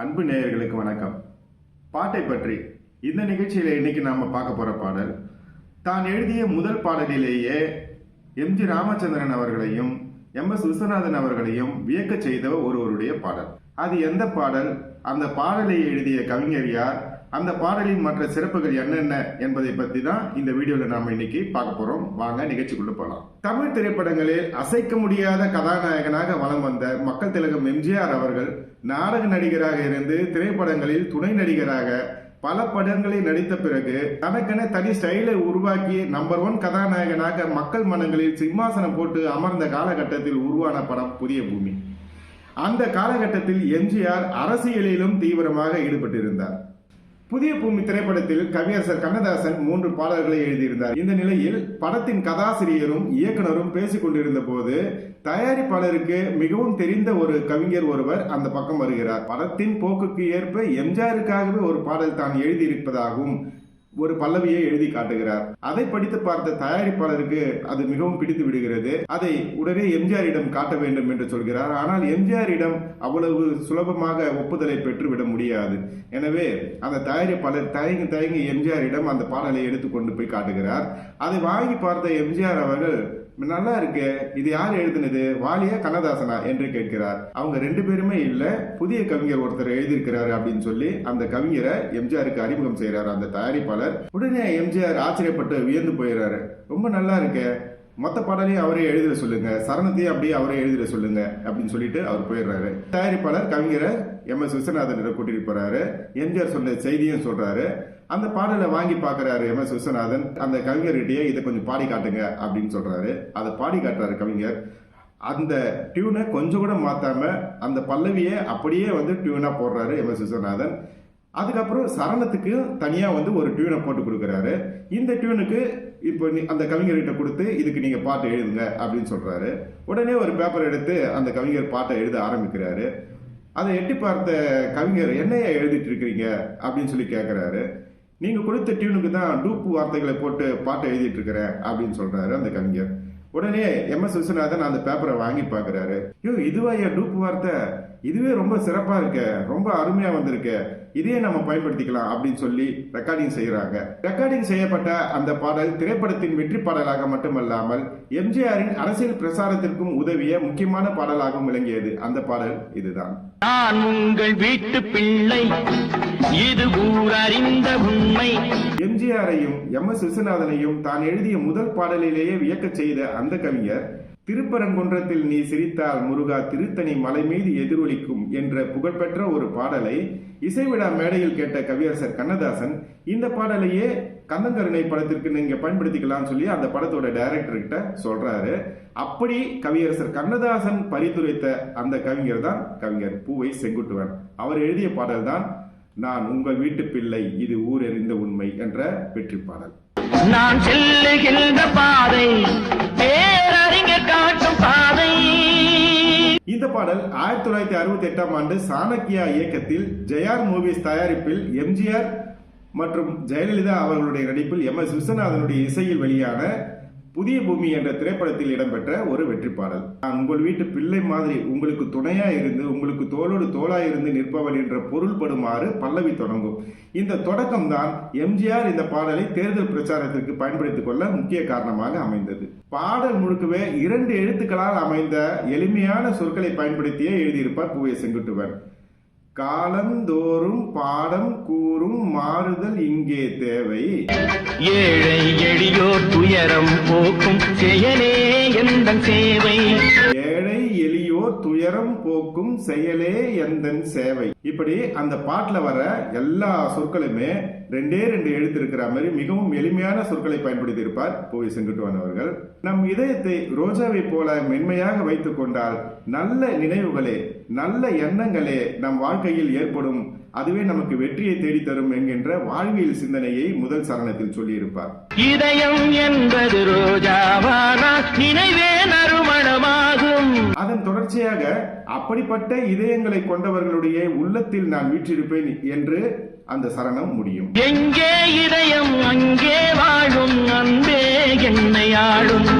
அன்பு நேயர்களுக்கு வணக்கம். பாட்டை பற்றி இந்த நிகழ்ச்சியில இன்னைக்கு நாம பார்க்க போற பாடல் தான் எழுதிய முதல் பாடலிலேயே எம். ஜி. ராமச்சந்திரன் அவர்களையும் எம். எஸ். விஸ்வநாதன் அவர்களையும் வியக்க செய்த ஒருவருடைய பாடல். அது எந்த பாடல்? அந்த பாடலை எழுதிய கவிஞர் யார்? அந்த பாடலின் மற்ற சிறப்புகள் என்னென்ன என்பதை பத்தி தான் இந்த வீடியோல நாம இன்னைக்கு பார்க்க போறோம். வாங்க நிகழ்ச்சிக்குள்ள போலாம். தமிழ் திரைப்படங்களில் அசைக்க முடியாத கதாநாயகனாக வலம் வந்த மக்கள் திலகம் எம்ஜிஆர் அவர்கள் நாடக நடிகராக இருந்து திரைப்படங்களில் துணை நடிகராக பல படங்களில் நடித்த பிறகு தனக்கென தனி ஸ்டைலை உருவாக்கி நம்பர் ஒன் கதாநாயகனாக மக்கள் மனங்களில் சிம்மாசனம் போட்டு அமர்ந்த காலகட்டத்தில் உருவான படம் புதிய பூமி. அந்த காலகட்டத்தில் எம்ஜிஆர் அரசியலிலும் தீவிரமாக ஈடுபட்டிருந்தார். புதிய பூமி திரைப்படத்தில் கவியரசர் கண்ணதாசன் மூன்று பாடல்களை எழுதியிருந்தார். இந்த நிலையில் படத்தின் கதாசிரியரும் இயக்குனரும் பேசிக் கொண்டிருந்த போது தயாரிப்பாளருக்கு மிகவும் தெரிந்த ஒரு கவிஞர் ஒருவர் அந்த பக்கம் வருகிறார். படத்தின் போக்குக்கு ஏற்ப எம்ஜிஆருக்காகவே ஒரு பாடல் தான் எழுதியிருப்பதாகவும் ஒரு பல்லவியை எழுதி காட்டுகிறார். அதை படித்து பார்த்த தயாரிப்பாளருக்கு அது மிகவும் பிடித்து விடுகிறது. அதை உடனே எம்ஜிஆரிடம் காட்ட வேண்டும் என்று சொல்கிறார். ஆனால் எம்ஜிஆரிடம் அவ்வளவு சுலபமாக ஒப்புதலை பெற்றுவிட முடியாது. எனவே அந்த தயாரிப்பாளர் தயங்கி தயங்கி எம்ஜிஆரிடம் அந்த பாடலை எடுத்துக்கொண்டு போய் காட்டுகிறார். அதை வாங்கி பார்த்த எம்ஜிஆர் அவர்கள் நல்லா இருக்கு இது யார் எழுதினது? வாலியா கண்ணதாசனா என்று கேட்கிறார். அவங்க ரெண்டு பேருமே இல்ல புதிய கவிஞர் ஒருத்தர் எழுதியிருக்கிறாரு அப்படின்னு சொல்லி அந்த கவிஞரை எம்ஜிஆருக்கு அறிமுகம் செய்யறாரு அந்த தயாரிப்பாளர். உடனே எம்ஜிஆர் ஆச்சரியப்பட்டு வியந்து போயிடுறாரு ரொம்ப நல்லா இருக்கு மொத்த பாடலையும் அவரே எழுதிட சொல்லுங்க. சரணத்தையும் அப்படியே அவரே எழுதிட சொல்லுங்க அப்படின்னு சொல்லிட்டு அவர் போயிடுறாரு. தயாரிப்பாளர் கவிஞரை எம். எஸ். விஸ்வநாதன் கூட்டிட்டு போறாரு. எம்ஜிஆர் சொன்ன செய்தியும் சொல்றாரு. அந்த பாடலை வாங்கி பார்க்குறாரு எம். எஸ். விஸ்வநாதன். அந்த கவிஞர்கிட்டயே இதை கொஞ்சம் பாடி காட்டுங்க அப்படின்னு சொல்றாரு. அதை பாடி காட்டுறாரு கவிஞர். அந்த டியூனை கொஞ்சம் கூட மாற்றாம அந்த பல்லவியை அப்படியே வந்து டியூனாக போடுறாரு எம். எஸ். விஸ்வநாதன். அதுக்கப்புறம் சரணத்துக்கு தனியாக வந்து ஒரு டியூனை போட்டு கொடுக்குறாரு. இந்த டியூனுக்கு இப்போ நீ- அந்த கவிஞர்கிட்ட கொடுத்து இதுக்கு நீங்கள் பாட்டு எழுதுங்க அப்படின்னு சொல்கிறாரு உடனே ஒரு பேப்பர் எடுத்து அந்த கவிஞர் பாட்டை எழுத ஆரம்பிக்கிறாரு. அதை எட்டி பார்த்த கவிஞர் என்னையா எழுதிட்டு இருக்கிறீங்க? அப்படின்னு சொல்லி கேட்குறாரு நீங்கள் கொடுத்த டியூனுக்கு தான் டூப்பு வார்த்தைகளை போட்டு பாட்டை எழுதிட்டு இருக்கிறேன் அப்படின்னு சொல்கிறாரு அந்த கவிஞர். உடனே எம் எஸ் விஸ்வநாதன் அந்த பேப்பரை வாங்கி பார்க்குறாரு. ஐயோ இதுவா என் டூப்பு வார்த்தை? இதுவே ரொம்ப சிறப்பா இருக்க. ரொம்ப அருமையா வந்திருக்கு. இதையே நம்ம பயன்படுத்திக்கலாம் அப்படின்னு சொல்லி ரெக்கார்டிங் செய்யறாங்க ரெக்கார்டிங் செய்யப்பட்ட அந்த பாடல் திரைப்படத்தின் வெற்றி பாடலாக மட்டுமல்லாமல் எம்ஜிஆரின் அரசியல் பிரசாரத்திற்கும் உதவிய முக்கியமான பாடலாகவும் விளங்கியது. அந்த பாடல் இதுதான். நான் உங்கள் வீட்டு பிள்ளை. இது ஊரறிந்த உண்மை. எம்ஜிஆரையும் எம் எஸ் விஸ்வநாதனையும் தான் எழுதிய முதல் பாடலிலேயே வியக்கச் செய்த அந்த கவிஞர் திருப்பரங்குன்றத்தில் நீ சிரித்தால் முருகா திருத்தணி மலை மீது எதிரொலிக்கும் என்ற புகழ்பெற்ற ஒரு பாடலை இசைவிழா மேடையில் கேட்ட கவியரசர் கண்ணதாசன் இந்த பாடலையே கந்தங்கருணை படத்திற்கு நீங்க பயன்படுத்திக்கலாம்னு சொல்லி அந்த படத்தோட டைரக்டர் கிட்ட சொல்றாரு. அப்படி கவியரசர் கண்ணதாசன் பரிந்துரைத்த அந்த கவிஞர் தான் கவிஞர் பூவை செங்குட்டுவன். அவர் எழுதிய பாடல் தான் நான் உங்கள் வீட்டு பிள்ளை இது ஊரறிந்த உண்மை என்ற வெற்றி பாடல். நான் செல்லுகின்ற பாதை காட்டும் பாதை. இந்த பாடல் ஆயிரத்தி தொள்ளாயிரத்தி அறுபத்தி எட்டாம் ஆண்டு சாணக்கியா இயக்கத்தில் ஜெயார் மூவிஸ் தயாரிப்பில் எம்ஜிஆர் மற்றும் ஜெயலலிதா அவர்களுடைய நடிப்பில் எம் எஸ் விஸ்வநாதனுடைய இசையில் வெளியான புதிய பூமி என்ற திரைப்படத்தில் இடம்பெற்ற ஒரு வெற்றி பாடல் நான் உங்கள் வீட்டு பிள்ளை மாதிரி உங்களுக்கு துணையா இருந்து உங்களுக்கு தோளோடு தோளா இருந்து நிற்பவன் என்ற பொருள்படுமாறு பல்லவி தொடங்கும். இந்த தொடக்கம் தான் எம்ஜிஆர் இந்த பாடலை தேர்தல் பிரச்சாரத்திற்கு பயன்படுத்திக் கொள்ள முக்கிய காரணமாக அமைந்தது. பாடல் முழுக்கவே இரண்டு எழுத்துக்களால் அமைந்த எளிமையான சொற்களை பயன்படுத்தியே எழுதியிருப்பார் பூவை செங்குட்டுவன். காலந்தோறும் பாடம் கூறும் மாறுதல் இங்கே தேவை. ஏழை எளியோர் துயரம் போக்கும் செயலே எந்த சேவை? ஏழை எளியோர் துயரம் போக்கும் செயலே எந்தன் சேவை? இப்படி அந்த பாட்டுல வர எல்லா சொற்களுமே ரெண்டே ரெண்டு எழுத்து இருக்கிற மாதிரி மிகவும் எளிமையான சொற்களை பயன்படுத்தி இருப்பார் பூவை செங்குட்டுவன் அவர்கள். நம் இதயத்தை ரோஜாவை போல மென்மையாக வைத்துக் கொண்டால் நல்ல நினைவுகளே நல்ல எண்ணங்களே நம் வாழ்க்கையில் ஏற்படும். அதுவே நமக்கு வெற்றியை தேடி தரும் என்கின்ற வாழ்வியல் சிந்தனையை முதல் சரணத்தில் சொல்லியிருப்பார். இதயம் என்பது நினைவே நறுமணமாகும். அதன் தொடர்ச்சியாக அப்படிப்பட்ட இதயங்களை கொண்டவர்களுடைய உள்ளத்தில் நான் வீற்றிருப்பேன் என்று அந்த சரணம் முடியும். எங்கே இதயம் அங்கே வாழும் அன்பே என்னை ஆளும்.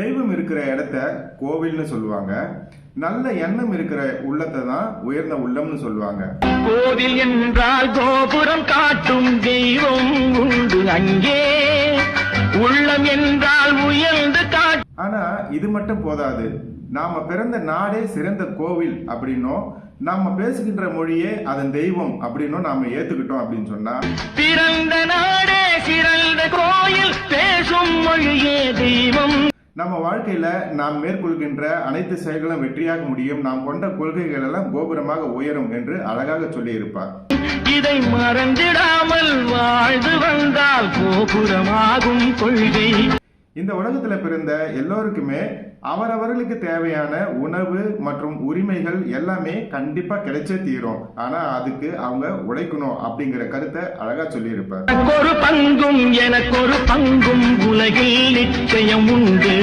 தெய்வம் இருக்கிற இடத்த கோவில்னு சொல்லுவாங்க. நல்ல எண்ணம் இருக்கிற உள்ளத்தை தான் உயர்ந்த உள்ளம்னு சொல்லுவாங்க. கோவில் என்றால் கோபுரம் காட்டும் தெய்வம் உண்டு அங்கே. உள்ளம் என்றால் உயர்ந்து ஆனா இது மட்டும் போதாது. நாம பிறந்த நாடே சிறந்த கோவில் அப்படின்னும் நாம பேசுகின்ற மொழியே அதன் தெய்வம் அப்படின்னும் நாம ஏத்துக்கிட்டோம் அப்படின்னு சொன்னா பிறந்த நாடே சிறந்த கோயில் பேசும் மொழியே தெய்வம். நம்ம வாழ்க்கையில நாம் மேற்கொள்கின்ற அனைத்து செயல்களும் வெற்றியாக முடியும். நாம் கொண்ட கொள்கைகள் எல்லாம் கோபுரமாக உயரும் என்று அழகாக சொல்லியிருப்பார். இதை மறந்திடாமல் வாழ்ந்து வந்தால் கோபுரமாகும் கொள்கை. இந்த உலகத்துல பிறந்த எல்லோருக்குமே அவரவர்களுக்கு தேவையான உணவு மற்றும் உரிமைகள் எல்லாமே கண்டிப்பா கிடைச்சே தீரும். ஆனா அதுக்கு அவங்க உழைக்கணும் அப்படிங்கிற கருத்தை அழகா சொல்லியிருப்பார். ஒரு பங்கும் எனக்கொரு பங்கும் உலகில் நிச்சயம் உண்டு.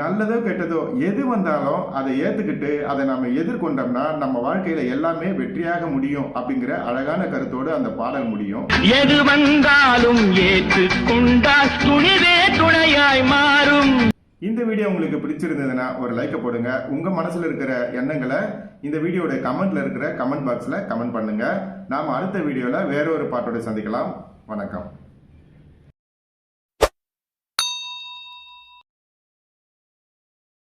நல்லதோ கெட்டதோ எது வந்தாலும் அதை ஏத்துக்கிட்டு அதை நம்ம எதிர்கொண்டோம்னா நம்ம வாழ்க்கையில எல்லாமே வெற்றியாக முடியும் அப்படிங்கிற அழகான கருத்தோடு அந்த பாடல் முடியும். எது வந்தாலும் ஏற்றுக்கொண்டால் துணிவே துணையாய் மாறும். இந்த வீடியோ உங்களுக்கு பிடிச்சிருந்ததுன்னா ஒரு லைக்கை போடுங்க. உங்கள் மனசில் இருக்கிற எண்ணங்களை இந்த வீடியோட கமெண்ட்டில் இருக்கிற கமெண்ட் பாக்ஸில் கமெண்ட் பண்ணுங்கள் நாம் அடுத்த வீடியோவில் வேற ஒரு பாட்டோட சந்திக்கலாம். வணக்கம்.